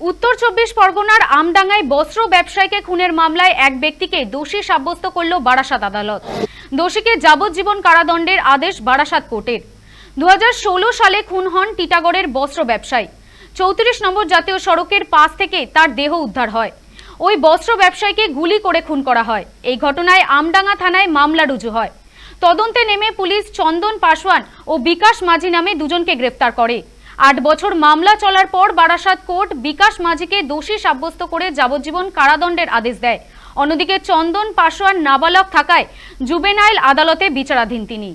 উত্তর চব্বিশ পরগনার আমডাঙ্গায় বস্ত্র ব্যবসায়ীকে খুনের মামলায় এক ব্যক্তিকে দোষী সাব্যস্ত করল বারাসাত আদালত। দোষীকে যাবজ্জীবন কারাদণ্ডের আদেশ বারাসাত কোর্টের। দু হাজার ষোলো সালে খুন হন টিটাগড়ের বস্ত্র ব্যবসায়ী। চৌত্রিশ নম্বর জাতীয় সড়কের পাশ থেকে তার দেহ উদ্ধার হয়। ওই বস্ত্র ব্যবসায়ীকে গুলি করে খুন করা হয়। এই ঘটনায় আমডাঙ্গা থানায় মামলা রুজু হয়। তদন্তে নেমে পুলিশ চন্দন পাশওয়ান ও বিকাশ মাঝি নামে দুজনকে গ্রেপ্তার করে। আট বছর মামলা চলার পর বারাসাত কোর্ট বিকাশ মাঝিকে দোষী সাব্যস্ত করে যাবজ্জীবন কারাদণ্ডের আদেশ দেয়। অন্যদিকে চন্দন পাসওয়ান নাবালক থাকায় জুবেনাইল আদালতে বিচারাধীন তিনি।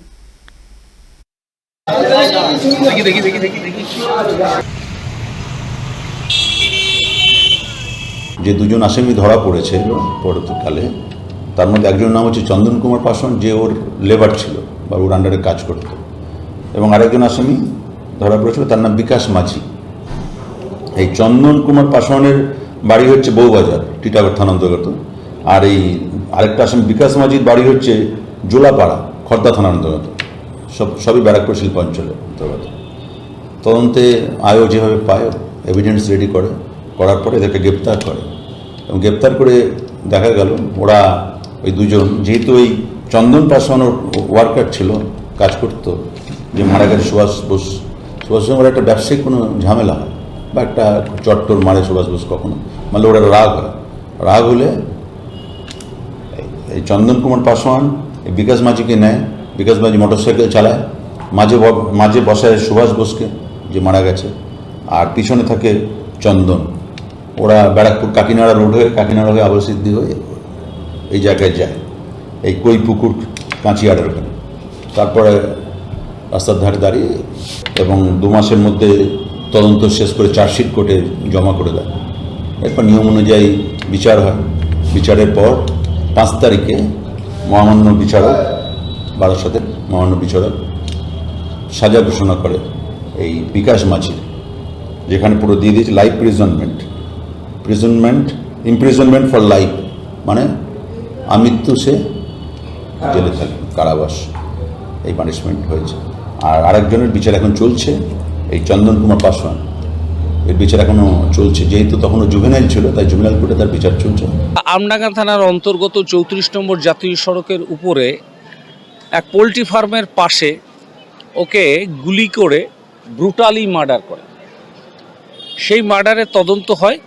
যে দুজন আসামি ধরা পড়েছে পরবর্তীকালে, তার মধ্যে একজনের নাম হচ্ছে চন্দন কুমার পাসওয়ান যে ওর লেবার ছিল বা ওর আন্ডারে কাজ করত। এবং আরেকজন আসামি ধরা পড়েছিল, তার নাম বিকাশ মাঝি। এই চন্দন কুমার পাসওয়ানের বাড়ি হচ্ছে বউবাজার টিটাগড় থানা অন্তর্গত আর এই আরেকটা আসামি বিকাশ মাঝির বাড়ি হচ্ছে জোলাপাড়া, খর্দা থানার অন্তর্গত সব, সবই ব্যারাকপুর শিল্প অঞ্চলে অন্তর্গত। তদন্তে আয়ও যেভাবে পায় এভিডেন্স রেডি করে, করার পরে এদেরকে গ্রেপ্তার করে। এবং গ্রেপ্তার করে দেখা গেল, ওরা ওই দুজন, যেহেতু ওই চন্দন পাসওয়ান ওয়ার্কার ছিল, কাজ করত, যে মারা গেছে সুভাষ বোস সুভাষ একটা ব্যবসায়িক কোনো ঝামেলা হয় বা একটা চট্টর মারে সুভাষ বোস কখনো। মানে ওরা রাগ হয়। রাগ হলে এই- চন্দন কুমার পাসওয়ান বিকাশ মাঝিকে নেয়। বিকাশ মাঝি মোটরসাইকেল চালায়। মাঝে মাঝে বসায় সুভাষ বোসকে যে মারা গেছে। আর পিছনে থাকে চন্দন। ওরা ব্যারাকপুর কাকিনাড়া রোড হয়ে কাকিনাড়া হয়ে আবার সিদ্ধি হয়ে এই জায়গায় যায়। এই কই পুকুর, কাঁচিয়াড়ের ওখানে। তারপরে রাস্তার ধারে দাঁড়িয়ে এবং দু মাসের মধ্যে তদন্ত শেষ করে চার্জশিট কোর্টে জমা করে দেয়। এরপর নিয়ম অনুযায়ী বিচার হয়। বিচারের পর পাঁচ তারিখে মহামান্য বিচারক বারাসতের মহামান্য বিচারক সাজা ঘোষণা করে এই বিকাশ মাঝি, যেখানে পুরো দিয়ে দিয়েছে life prisonment prisonment imprisonment for life মানে আমৃত্যু সে জেলে থাকে, কারাবাস। এই পানিশমেন্ট হয়েছে। আর আরেকজনের বিচার এখন চলছে, এই চন্দন কুমার পাসওয়ান। এর বিচার এখনও চলছে, যেহেতু তখনও জুভেনাইল ছিল, তাই জুভেনাইল কোর্টে তার বিচার চলছে। আমডাঙ্গা থানার অন্তর্গত চৌত্রিশ নম্বর জাতীয় সড়কের উপরে এক পোলট্রি ফার্মের পাশে ওকে গুলি করে ব্রুটালি মার্ডার করে। সেই মার্ডারের তদন্ত হয়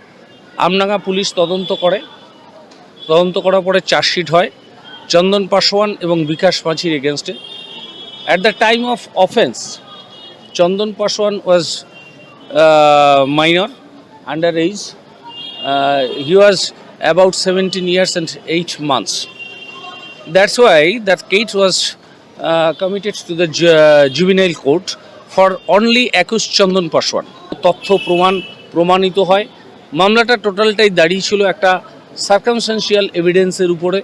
আমডাঙ্গা পুলিশ তদন্ত করে। তদন্ত করার পরে চার্জশিট হয়, চন্দন পাসওয়ান এবং বিকাশ মাঝির এগেনস্টে at the time of offence Chandan Paswan was minor under age about 17 years and 8 months. That's why that case was uh, committed to the ju- juvenile court for only accused Chandan Paswan তথ্য প্রমাণ প্রমাণিত হয়। মামলাটা টোটালটাই দাঁড়িয়েছিল একটা circumstantial এভিডেন্সের উপরে।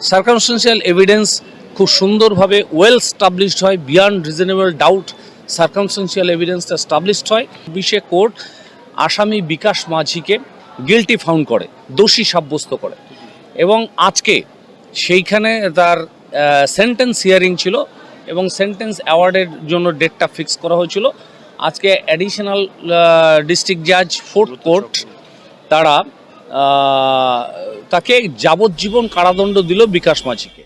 Circumstantial evidence খুব সুন্দরভাবে ওয়েল স্টাবলিশড হয় বিয়ন্ড রিজনেবল ডাউট সার্কামস্টেন্সিয়াল এভিডেন্সটা স্টাবলিশড হয়। বিশে কোর্ট আসামি বিকাশ মাঝিকে গিলটি ফাউন্ড করে দোষী সাব্যস্ত করে। এবং আজকে সেইখানে তার সেন্টেন্স হিয়ারিং ছিল এবং সেন্টেন্স অ্যাওয়ার্ডের জন্য ডেটটা ফিক্স করা হয়েছিল। আজকে অ্যাডিশনাল ডিস্ট্রিক্ট জাজ ফোর্থ কোর্ট তারা তাকে যাবজ্জীবন কারাদণ্ড দিল বিকাশ মাঝিকে।